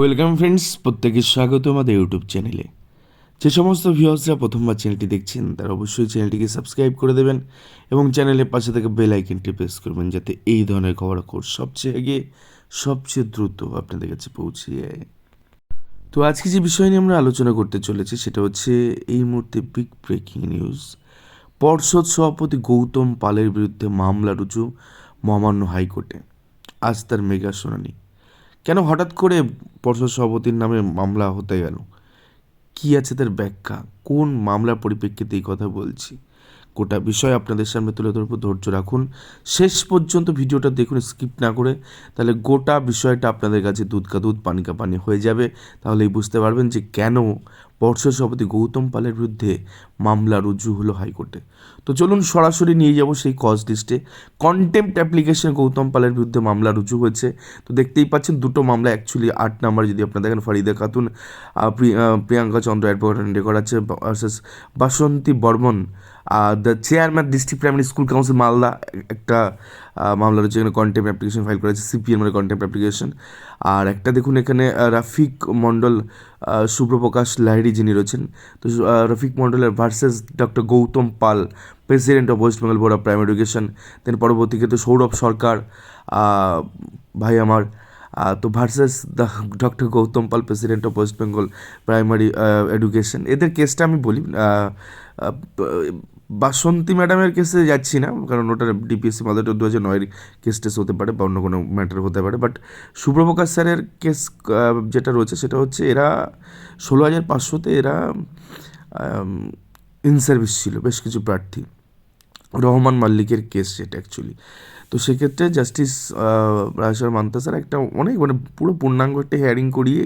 Welcome friends, প্রত্যেকের স্বাগত আমাদের ইউটিউব চ্যানেলে। যে সমস্ত ভিউয়ার্সরা প্রথমবার চ্যানেলটি দেখছেন, তারা অবশ্যই চ্যানেলটিকে সাবস্ক্রাইব করে দেবেন এবং চ্যানেলের পাশে থেকে বেল আইকনটি প্রেস করবেন যাতে এই ধরনের খবরাখবর সবচেয়ে আগে, সবচেয়ে দ্রুত আপনাদের কাছে পৌঁছে যায়। তো আজকে যে বিষয় নিয়ে আমরা আলোচনা করতে চলেছি, সেটা হচ্ছে এই মুহূর্তে বিগ ব্রেকিং নিউজ পর্ষদ সভাপতি গৌতম পালের বিরুদ্ধে মামলা রুজু মহামান্য হাইকোর্টে। আজ তার মেগা শুনানি। কেন হঠাৎ করে পর্ষদ সভাপতির নামে মামলা হতে গেল? কী আছে তার ব্যাখ্যা? কোন মামলার পরিপ্রেক্ষিতে এই কথা বলছি? গোটা বিষয় আপনাদের সামনে তুলে ধরবো, ধৈর্য রাখুন। শেষ পর্যন্ত ভিডিওটা দেখুন, স্কিপ না করে। তাহলে গোটা বিষয়টা আপনাদের কাছে দুধ কা দুধ, পানি কা পানি হয়ে যাবে। তাহলেই বুঝতে পারবেন যে কেন পর্ষদ সভাপতি গৌতম পালের বিরুদ্ধে মামলা রুজু হলো হাইকোর্টে। তো চলুন সরাসরি নিয়ে যাব সেই কজ লিস্টে কন্টেম্পট অ্যাপ্লিকেশন গৌতম পালের বিরুদ্ধে মামলা রুজু হয়েছে। তো দেখতেই পাচ্ছেন, দুটো মামলা অ্যাকচুয়ালি আট নাম্বার, যদি আপনারা দেখেন, ফরিদা খাতুন প্রিয়াঙ্কা চন্দ্র অ্যাডভোকেট রেকর্ড আছে Basanti Barman the chairman district primary school council Malda একটা মামলা রয়েছে এখানে কন্টেম্প অ্যাপ্লিকেশন ফাইল করেছে সিপিএম মানে কন্টেম্প অ্যাপ্লিকেশন আর একটা দেখুন এখানে রাফিক মণ্ডল আহ, শুভ্রপ্রকাশ লাহিড়ি যিনি রয়েছেন তো রফিক মণ্ডলের versus doctor Gautam Pal president of West Bengal board of primary education then পরবর্তী ক্ষেত্রে সৌরভ সরকার ভাই আমার তো versus the doctor Gautam Pal president of West Bengal primary education এদের কেসটা আমি বলি বাসন্তী ম্যাডামের কেসে যাচ্ছি না, কারণ ওটা ডিপিএসসি মাদারটা দু হাজার নয়ের কেস টেস হতে পারে বা অন্য কোনো ম্যাটার হতে পারে। বাট শুভ্রপ্রকাশ স্যারের কেস যেটা রয়েছে সেটা হচ্ছে এরা ষোলো হাজার পাঁচশোতে এরা ইন সার্ভিস ছিল, বেশ কিছু প্রার্থী। রহমান মাল্লিকের কেস সেটা অ্যাকচুয়ালি তো সেক্ষেত্রে জাস্টিস রাজেশ্বর মান্তা স্যার একটা অনেক মানে পুরো পূর্ণাঙ্গ একটা হিয়ারিং করিয়ে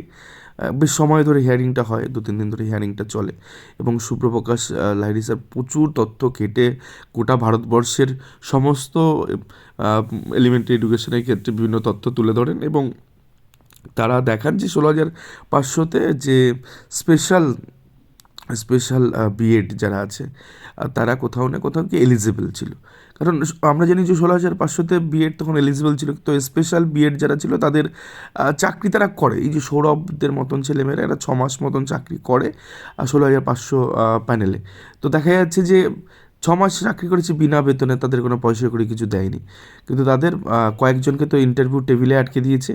বেশ সময় ধরে হিয়ারিংটা হয়, দু তিন দিন ধরে হিয়ারিংটা চলে। এবং সুপ্রপ্রকাশ লাহিড়ি স্যার প্রচুর তথ্য কেটে গোটা ভারতবর্ষের সমস্ত এলিমেন্টারি এডুকেশনের ক্ষেত্রে বিভিন্ন তথ্য তুলে ধরেন এবং তারা দেখান যে ষোলো হাজার পাঁচশোতে যে স্পেশাল স্পেশাল বিএড যারা আছে তারা কোথাও না কোথাও কি এলিজিবল ছিল। কারণ আমরা জানি যে ষোলো হাজার পাঁচশোতে বিএড তখন এলিজিবল ছিল, তো স্পেশাল বিএড যারা ছিল, তাদের চাকরি তারা করে। এই যে সৌরভদের মতন ছেলেমেয়েরা, এরা ছ মাস মতন চাকরি করে ষোলো হাজার পাঁচশো প্যানেলে তো দেখা যাচ্ছে যে ছ মাস চাকরি করেছে বিনা বেতনে, তাদের কোনো পয়সা করে কিছু দেয়নি। কিন্তু তাদের কয়েকজনকে তো ইন্টারভিউ টেবিলে আটকে দিয়েছে,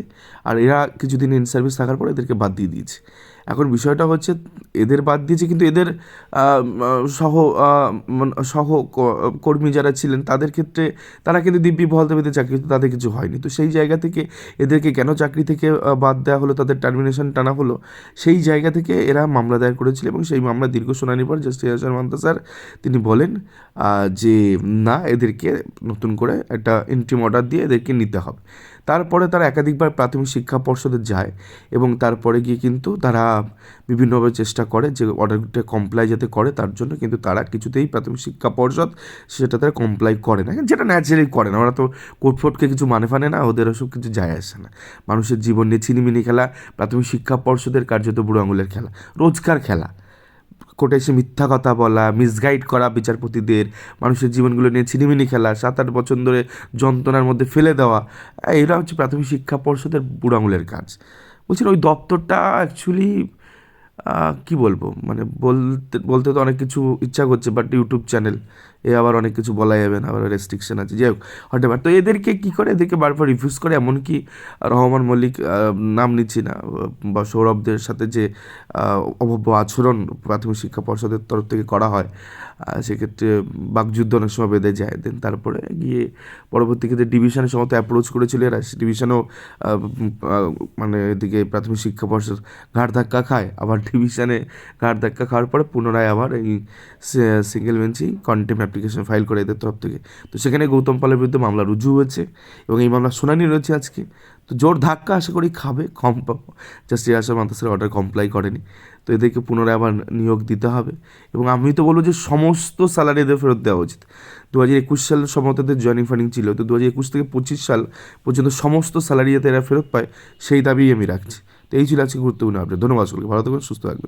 আর এরা কিছুদিন ইন সার্ভিস থাকার পর এদেরকে বাদ দিয়ে দিয়েছে। এখন বিষয়টা হচ্ছে এদের বাদ দিয়েছে কিন্তু এদের সহ সহ কর্মী যারা ছিলেন তাদের ক্ষেত্রে তারা কিন্তু দিব্যি বহাল দেবীতে চাকরি তাদের কিছু হয়নি। তো সেই জায়গা থেকে এদেরকে কেন চাকরি থেকে বাদ দেওয়া হলো, তাদের টার্মিনেশন টানা হলো, সেই জায়গা থেকে এরা মামলা দায়ের করেছিল এবং সেই মামলা দীর্ঘ শুনানির পর জাস্টিস মান্তা স্যার তিনি বলেন যে না, এদেরকে নতুন করে একটা ইন্ট্রিম অর্ডার দিয়ে এদেরকে নিতে হবে। তারপরে তারা একাধিকবার প্রাথমিক শিক্ষা পর্ষদে যায় এবং তারপরে গিয়ে কিন্তু তারা বিভিন্নভাবে চেষ্টা করে যে অর্ডারটা কমপ্লাই যাতে করে, তার জন্য কিন্তু তারা কিছুতেই প্রাথমিক শিক্ষা পর্ষদ সেটা তারা কমপ্লাই করে না। যেটা ন্যাচারালি করে না, ওরা তো কোর্ট ফোর্টকে কিছু মানে ফানে না, ওদের ওসব কিছু যায় আসে না। মানুষের জীবন নিয়ে ছিনিমিনি খেলা, প্রাথমিক শিক্ষা পর্ষদের কার্যত বুড়ো আঙুলের খেলা, রোজকার খেলা। কোর্টে এসে মিথ্যা কথা বলা মিসগাইড করা বিচারপতিদের, মানুষের জীবনগুলো নিয়ে ছিনিমিনি খেলা সাত আট বছর ধরে যন্ত্রণার মধ্যে ফেলে দেওয়া এরা হচ্ছে প্রাথমিক শিক্ষা পর্ষদের বুড়ো আঙুলের কাজ। বলছেন ওই দপ্তরটা অ্যাকচুয়ালি কি বলব? মানে বলতে বলতে তো অনেক কিছু ইচ্ছা করছে বাট ইউটিউব চ্যানেল এ আবার অনেক কিছু বলা যাবে না, আবার রেস্ট্রিকশন আছে। যাই হোক, হতে পারে। তো এদেরকে কী করে? এদেরকে বারবার রিফিউজ করে, এমনকি রহমান মল্লিক নাম নিচ্ছি না। বা সৌরভদের সাথে যে অভব্য আচরণ প্রাথমিক শিক্ষা পর্ষদের তরফ থেকে করা হয় সেক্ষেত্রে বাকযুদ্ধ অনেক সময় বেঁধে যায়। দেন তারপরে গিয়ে পরবর্তী ক্ষেত্রে ডিভিশনের সময় অ্যাপ্রোচ করেছিল এরা। ডিভিশনও মানে এদিকে প্রাথমিক শিক্ষা পর্ষদ ঘাট ধাক্কা খায়, আবার ডিভিশনে ঘাট ধাক্কা খাওয়ার পরে পুনরায় আবার এই সিঙ্গেল বেঞ্চি কন্টেম অ্যাপ্লিকেশন ফাইল করে এদের তরফ থেকে। তো সেখানে গৌতম পালের বিরুদ্ধে মামলা রুজু হয়েছে এবং এই মামলা শুনানি রয়েছে আজকে। তো জোর ধাক্কা আশা করি খাবে, কম পাবো জাস্টিস আসার মান্তাসের অর্ডার কমপ্লাই করেনি। তো এদেরকে পুনরায় আবার নিয়োগ দিতে হবে এবং আমি তো বলব যে সমস্ত স্যালারি এদের ফেরত দেওয়া উচিত। দু হাজার একুশ সাল সম্ভবত এদের জয়নিং ফান্ডিং ছিল, তো দু হাজার একুশ থেকে পঁচিশ সাল পর্যন্ত সমস্ত স্যালারি যাতে এরা ফেরত পায়, সেই দাবি আমি রাখছি। তো এই ছিল আজকে গুরুত্বপূর্ণ আপডেট ধন্যবাদ সকলকে, ভালো থাকবেন, সুস্থ থাকবেন।